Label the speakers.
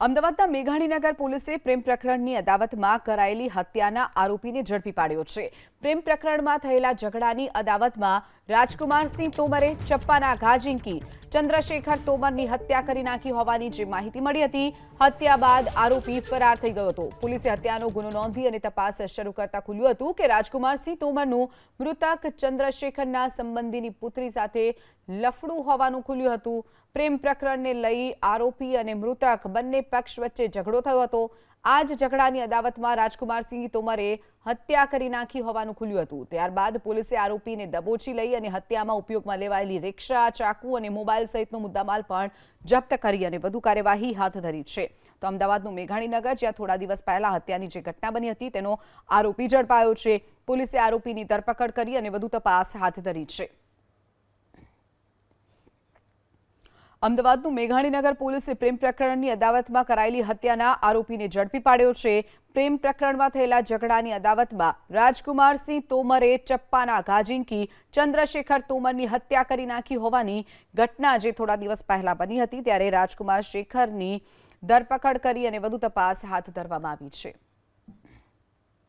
Speaker 1: અમદાવાદના મેઘાણીનગર પોલીસે પ્રેમ પ્રકરણની અદાવતમાં કરાયેલી હત્યાના આરોપીને ઝડપી પાડ્યો છે. પ્રેમ પ્રકરણમાં થયેલા ઝઘડાની અદાવતમાં રાજકુમારસિંહ તોમરે ચપ્પાના ઘા ઝીંકી ચંદ્રશેખર તોમરની હત્યા કરી નાખી હોવાની જે માહિતી મળી હતી, હત્યા બાદ આરોપી ફરાર થઈ ગયો હતો. પોલીસે હત્યાનો ગુનો નોંધી અને તપાસ શરૂ કરતા ખુલ્યું હતું કે રાજકુમારસિંહ તોમરનું મૃતક ચંદ્રશેખરના સંબંધીની પુત્રી સાથે લફડું હોવાનું ખુલ્યું હતું. પ્રેમ પ્રકરણને લઈ આરોપી અને મૃતક બંને પક્ષ વચ્ચે ઝઘડો થયો હતો. આ જ ઝઘડાની અદાવતમાં રાજકુમારસિંહ તોમરે હત્યા કરી નાખી હોવાનું ખુલ્યું હતું. ત્યારબાદ પોલીસે આરોપીને દબોચી લઈ અને હત્યામાં ઉપયોગમાં લેવાયેલી રિક્ષા, ચાકુ અને મોબાઈલ સહિતનો મુદ્દામાલ પણ જપ્ત કરી અને વધુ કાર્યવાહી હાથ ધરી છે. તો અમદાવાદનું મેઘાણીનગર, જ્યાં થોડા દિવસ પહેલા હત્યાની જે ઘટના બની હતી, તેનો આરોપી ઝડપાયો છે. પોલીસે આરોપીની ધરપકડ કરી અને વધુ તપાસ હાથ ધરી છે. અમદાવાદનું મેઘાણીનગર પોલીસે પ્રેમ પ્રકરણની અદાવતમાં કરાયેલી હત્યાના આરોપીને ઝડપી પાડ્યો છે. પ્રેમ પ્રકરણમાં થયેલા ઝઘડાની અદાવતમાં રાજકુમારસિંહ તોમરે ચપ્પાના ઘા ચંદ્રશેખર તોમરની હત્યા કરી નાખી હોવાની ઘટના જે થોડા દિવસ પહેલા બની હતી, ત્યારે રાજકુમાર શેખરની ધરપકડ કરી અને વધુ તપાસ હાથ ધરવામાં આવી છે.